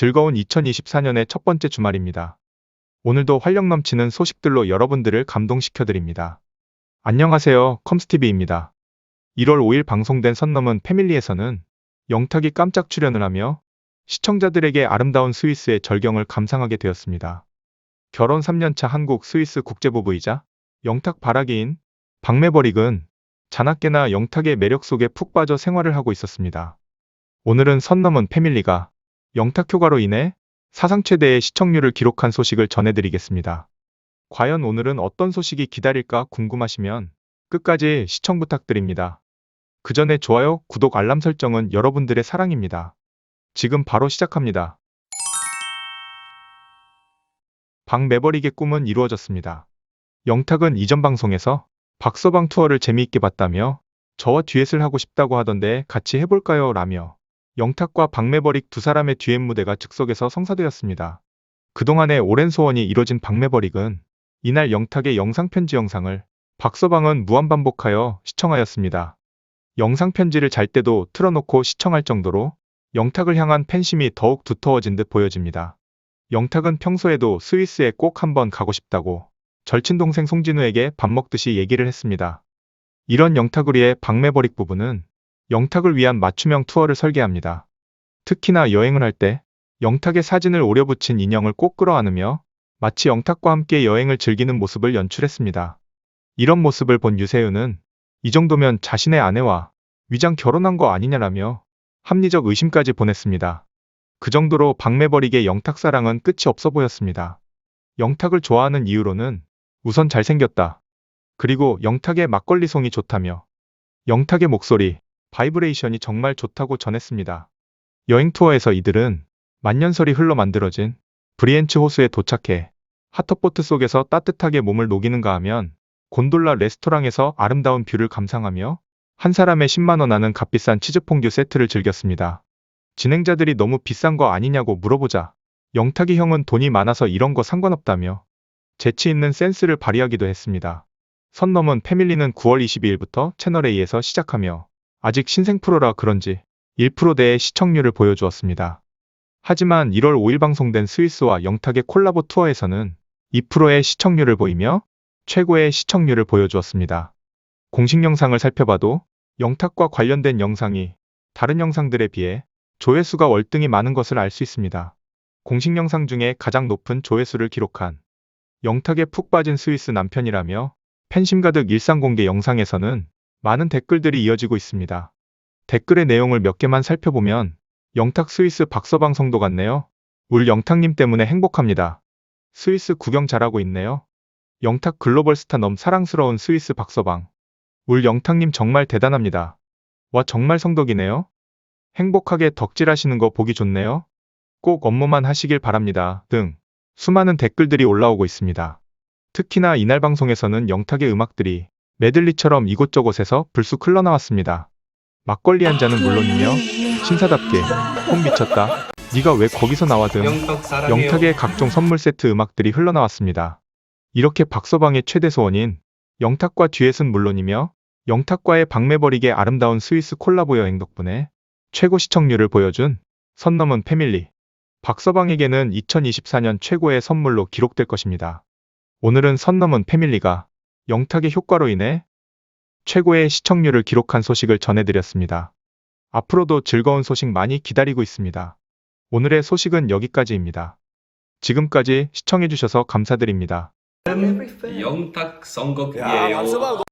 즐거운 2024년의 첫 번째 주말입니다. 오늘도 활력 넘치는 소식들로 여러분들을 감동시켜 드립니다. 안녕하세요. 컴스티비입니다. 1월 5일 방송된 선 넘은 패밀리에서는 영탁이 깜짝 출연을 하며 시청자들에게 아름다운 스위스의 절경을 감상하게 되었습니다. 결혼 3년차 한국 스위스 국제부부이자 영탁 바라기인 박매버릭은 자나깨나 영탁의 매력 속에 푹 빠져 생활을 하고 있었습니다. 오늘은 선 넘은 패밀리가 영탁 효과로 인해 사상 최대의 시청률을 기록한 소식을 전해드리겠습니다. 과연 오늘은 어떤 소식이 기다릴까 궁금하시면 끝까지 시청 부탁드립니다. 그 전에 좋아요, 구독, 알람 설정은 여러분들의 사랑입니다. 지금 바로 시작합니다. 박매버릭의 꿈은 이루어졌습니다. 영탁은 이전 방송에서 박서방 투어를 재미있게 봤다며 저와 듀엣을 하고 싶다고 하던데 같이 해볼까요? 라며 영탁과 박매버릭 두 사람의 듀엣 무대가 즉석에서 성사되었습니다. 그동안의 오랜 소원이 이뤄진 박매버릭은 이날 영탁의 영상편지 영상을 박서방은 무한반복하여 시청하였습니다. 영상편지를 잘 때도 틀어놓고 시청할 정도로 영탁을 향한 팬심이 더욱 두터워진 듯 보여집니다. 영탁은 평소에도 스위스에 꼭 한번 가고 싶다고 절친 동생 송진우에게 밥 먹듯이 얘기를 했습니다. 이런 영탁을 위해 박매버릭 부부는 영탁을 위한 맞춤형 투어를 설계합니다. 특히나 여행을 할 때 영탁의 사진을 오려 붙인 인형을 꼭 끌어안으며 마치 영탁과 함께 여행을 즐기는 모습을 연출했습니다. 이런 모습을 본 유세윤은 이 정도면 자신의 아내와 위장 결혼한 거 아니냐라며 합리적 의심까지 보냈습니다. 그 정도로 박매버릭의 영탁 사랑은 끝이 없어 보였습니다. 영탁을 좋아하는 이유로는 우선 잘생겼다. 그리고 영탁의 막걸리 송이 좋다며 영탁의 목소리, 바이브레이션이 정말 좋다고 전했습니다. 여행 투어에서 이들은 만년설이 흘러 만들어진 브리엔츠 호수에 도착해 핫터보트 속에서 따뜻하게 몸을 녹이는가 하면 곤돌라 레스토랑에서 아름다운 뷰를 감상하며 한 사람의 10만원 하는 값비싼 치즈퐁듀 세트를 즐겼습니다. 진행자들이 너무 비싼 거 아니냐고 물어보자 영탁이 형은 돈이 많아서 이런 거 상관없다며 재치 있는 센스를 발휘하기도 했습니다. 선 넘은 패밀리는 9월 22일부터 채널A에서 시작하며 아직 신생 프로라 그런지 1%대의 시청률을 보여주었습니다. 하지만 1월 5일 방송된 스위스와 영탁의 콜라보 투어에서는 2%의 시청률을 보이며 최고의 시청률을 보여주었습니다. 공식 영상을 살펴봐도 영탁과 관련된 영상이 다른 영상들에 비해 조회수가 월등히 많은 것을 알 수 있습니다. 공식 영상 중에 가장 높은 조회수를 기록한 영탁에 푹 빠진 스위스 남편이라며 팬심 가득 일상 공개 영상에서는 많은 댓글들이 이어지고 있습니다. 댓글의 내용을 몇 개만 살펴보면 영탁 스위스 박서방 성도 같네요. 울 영탁님 때문에 행복합니다. 스위스 구경 잘하고 있네요. 영탁 글로벌 스타 넘 사랑스러운 스위스 박서방. 울 영탁님 정말 대단합니다. 와 정말 성덕이네요. 행복하게 덕질하시는 거 보기 좋네요. 꼭 업무만 하시길 바랍니다. 등 수많은 댓글들이 올라오고 있습니다. 특히나 이날 방송에서는 영탁의 음악들이 메들리처럼 이곳저곳에서 불쑥 흘러나왔습니다. 막걸리 한 잔은 물론이며 신사답게 홈 미쳤다. 네가 왜 거기서 나와 등. 영탁의 각종 선물 세트 음악들이 흘러나왔습니다. 이렇게 박서방의 최대 소원인 영탁과 듀엣은 물론이며 영탁과의 박매버릭의 아름다운 스위스 콜라보 여행 덕분에 최고 시청률을 보여준 선 넘은 패밀리. 박서방에게는 2024년 최고의 선물로 기록될 것입니다. 오늘은 선 넘은 패밀리가 영탁의 효과로 인해 최고의 시청률을 기록한 소식을 전해드렸습니다. 앞으로도 즐거운 소식 많이 기다리고 있습니다. 오늘의 소식은 여기까지입니다. 지금까지 시청해주셔서 감사드립니다. 영탁 야, 선곡이에요.